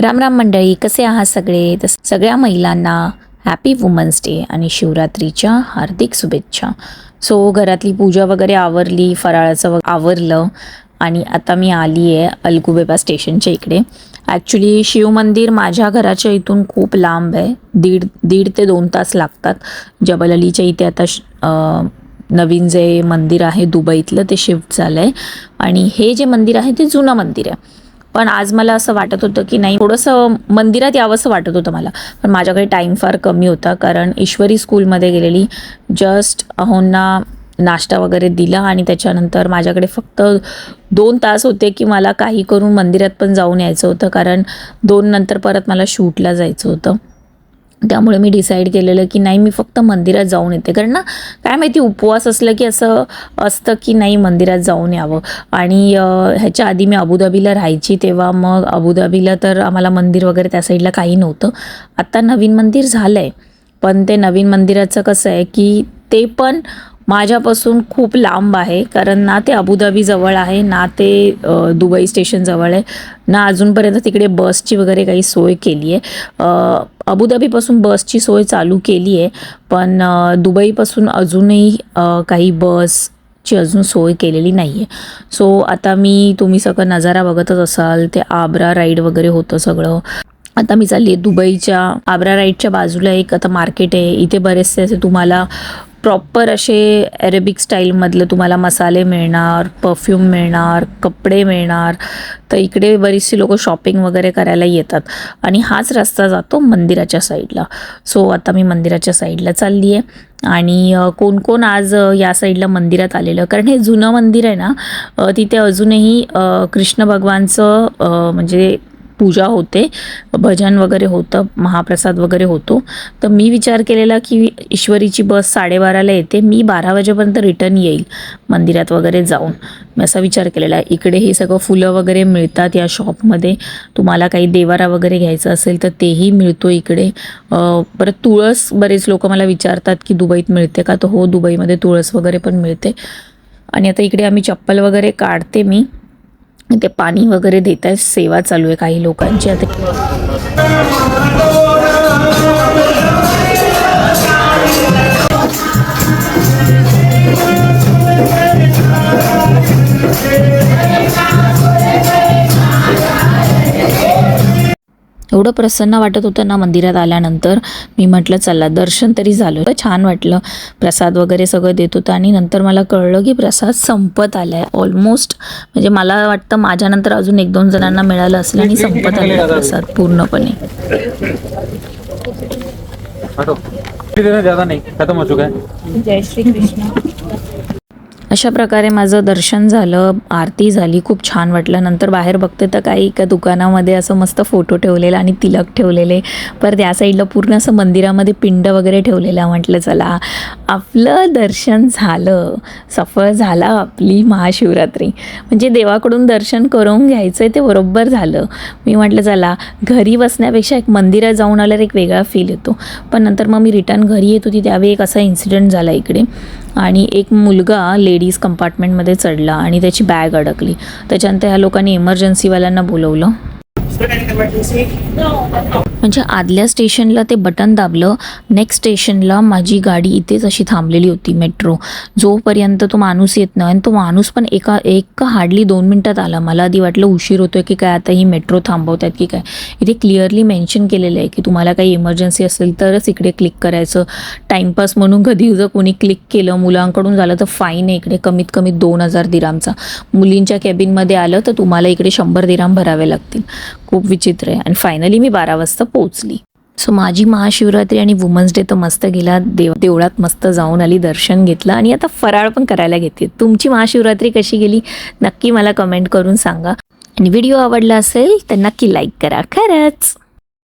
राम राम मंडळी कसे आहात सगळे? तर सगळ्या महिलांना हॅपी वुमन्स डे आणि शिवरात्रीच्या हार्दिक शुभेच्छा. सो घरातली पूजा वगैरे आवरली फराळाचं आवरलं आणि आता मी आली आहे अलगुबेबा स्टेशनच्या इकडे. ॲक्च्युली शिवमंदिर माझ्या घराच्या इथून खूप लांब आहे. दीड दीड ते दोन तास लागतात. जबल अलीच्या इथे आता श- नवीन जे मंदिर आहे दुबईतलं ते शिफ्ट झालं आहे आणि हे जे मंदिर आहे ते जुनं मंदिर आहे. पण आज मला असं वाटत होतं की नाही थोडंसं मंदिरात यावंसं वाटत होतं मला. पण माझ्याकडे टाईम फार कमी होता कारण ईश्वरी स्कूलमध्ये गेलेली जस्ट अहोंना नाश्ता वगैरे दिला आणि त्याच्यानंतर माझ्याकडे फक्त दोन तास होते की मला काही करून मंदिरात पण जाऊन यायचं होतं कारण दोन नंतर परत मला शूटला जायचं होतं. त्यामुळे मी डिसाईड केलेलं की नाही मी फक्त मंदिरात जाऊन येते. कारण ना काय माहिती उपवास असलं की असं असतं की नाही मंदिरात जाऊन यावं. आणि ह्याच्या आधी मी अबुधाबीला राहायची तेव्हा मग अबुधाबीला तर आम्हाला मंदिर वगैरे त्या साईडला काही नव्हतं. आत्ता नवीन मंदिर झालं आहे पण ते नवीन मंदिराचं कसं आहे की ते पण माझ्यापासून खूप लांब आहे कारण ना ते अबुधाबी जवळ आहे ना ते दुबई स्टेशन जवळ आहे. ना अजूनपर्यंत तिकडे बसची वगैरे काही सोय केली आहे अबुधाबीपासून बसची सोय चालू केली आहे पण दुबईपासून अजूनही काही बस ची अजून सोय केलेली नाही आहे सो आता मी तुम्ही सगळं नजारा बघतच असाल ते आब्रा राईड वगैरे होतं सगळं. आता मी चालली आहे दुबईच्या आब्रा राईडच्या बाजूला एक आता मार्केट आहे इथे बरेचसे असे तुम्हाला प्रॉपर असे अरेबिक स्टाईलमधले तुम्हाला मसाले मिळणार परफ्यूम मिळणार कपडे मिळणार. तर इकडे बरीचशी लोक शॉपिंग वगैरे करायला येतात. आणि हाच रस्ता जातो मंदिराच्या साईडला सो आता मी मंदिराच्या साईडला चालली आहे आणि कोण कोण आज या साईडला मंदिरात आलेलं? कारण हे जुनं मंदिर आहे ना तिथे अजूनही कृष्ण भगवानचं म्हणजे पूजा होते भजन वगैरे होतं महाप्रसाद वगैरे होतो. तर मी विचार केलेला की ईश्वरीची बस साडेबाराला येते मी बारा वाजेपर्यंत रिटर्न येईल मंदिरात वगैरे जाऊन. मी असा विचार केलेला आहे इकडे हे सगळं फुलं वगैरे मिळतात या शॉपमध्ये तुम्हाला काही देवारा वगैरे घ्यायचं असेल तर तेही मिळतो इकडे. परत तुळस बरेच लोक मला विचारतात की दुबईत मिळते का? तर हो दुबईमध्ये तुळस वगैरे पण मिळते. आणि आता इकडे आम्ही चप्पल वगैरे काढते मी. इथे पाणी वगैरे देत आहे सेवा चालू आहे काही लोकांची. आता एवढं प्रसन्न वाटत होतं ना मंदिरात आल्यानंतर. मी म्हटलं चला दर्शन तरी झालं. छान वाटलं. प्रसाद वगैरे सगळं देत होतं आणि नंतर मला कळलं की प्रसाद संपत आला आहे ऑलमोस्ट म्हणजे मला वाटतं माझ्यानंतर अजून एक दोन जणांना मिळालं असेल आणि संपत आलं प्रसाद पूर्णपणे. हटो किती देना ज्यादा नहीं. खत्म हो चुका है जय श्री कृष्ण अशा प्रकारे माझं दर्शन झालं आरती झाली खूप छान वाटलं. नंतर बाहेर बघते तर काही एका दुकानामध्ये असं मस्त फोटो ठेवलेला आणि तिलक ठेवलेले. पर त्या साईडला पूर्ण असं मंदिरामध्ये पिंड वगैरे ठेवलेला म्हटलं चला. आपलं दर्शन झालं. सफळ झाला आपली महाशिवरात्री. म्हणजे देवाकडून दर्शन करून घ्यायचं आहे ते बरोबर झालं. मी म्हटलं चला घरी बसण्यापेक्षा एक मंदिरात जाऊन आल्यावर एक वेगळा फील येतो. पण नंतर मग मी रिटर्न घरी येत होती त्यावेळी एक असा इन्सिडेंट झाला इकडे. आणि एक मुलगा लेडीज कंपार्टमेंटमध्ये चढला आणि त्याची बॅग अडकली. त्याच्यानंतर ह्या लोकांनी इमर्जन्सीवाल्यांना बोलवलं. म्हणजे आदल्या स्टेशनला ते बटन दाबलं नेक्स्ट स्टेशनला माझी गाडी इथेच अशी थांबलेली होती मेट्रो जोपर्यंत तो माणूस येत नाही आणि तो माणूस पण एका एक हार्डली दोन मिनटात आला. मला आधी वाटलं उशीर होतोय की काय आता ही मेट्रो थांबवतात की काय. इथे क्लिअरली मेन्शन केलेलं आहे की तुम्हाला काही इमर्जन्सी असेल तरच इकडे क्लिक करायचं. टाईमपास म्हणून कधी जर कोणी क्लिक केलं मुलांकडून झालं तर फाईन आहे इकडे. कमीत कमी दोन हजार दिरामचा. मुलींच्या कॅबिनमध्ये आलं तर तुम्हाला इकडे शंभर दिराम भरावे लागतील. खूप विचित्र आहे. आणि फायनली मी बारा वाजता पोहोचली. सो माझी महाशिवरात्री आणि वुमन्स डे तर मस्त गेला. देव देवळात मस्त जाऊन आली दर्शन घेतलं. आणि आता फराळ पण करायला घेते तुमची महाशिवरात्री कशी गेली? नक्की मला कमेंट करून सांगा. आणि व्हिडिओ आवडला असेल तर नक्की लाईक करा. खरंच!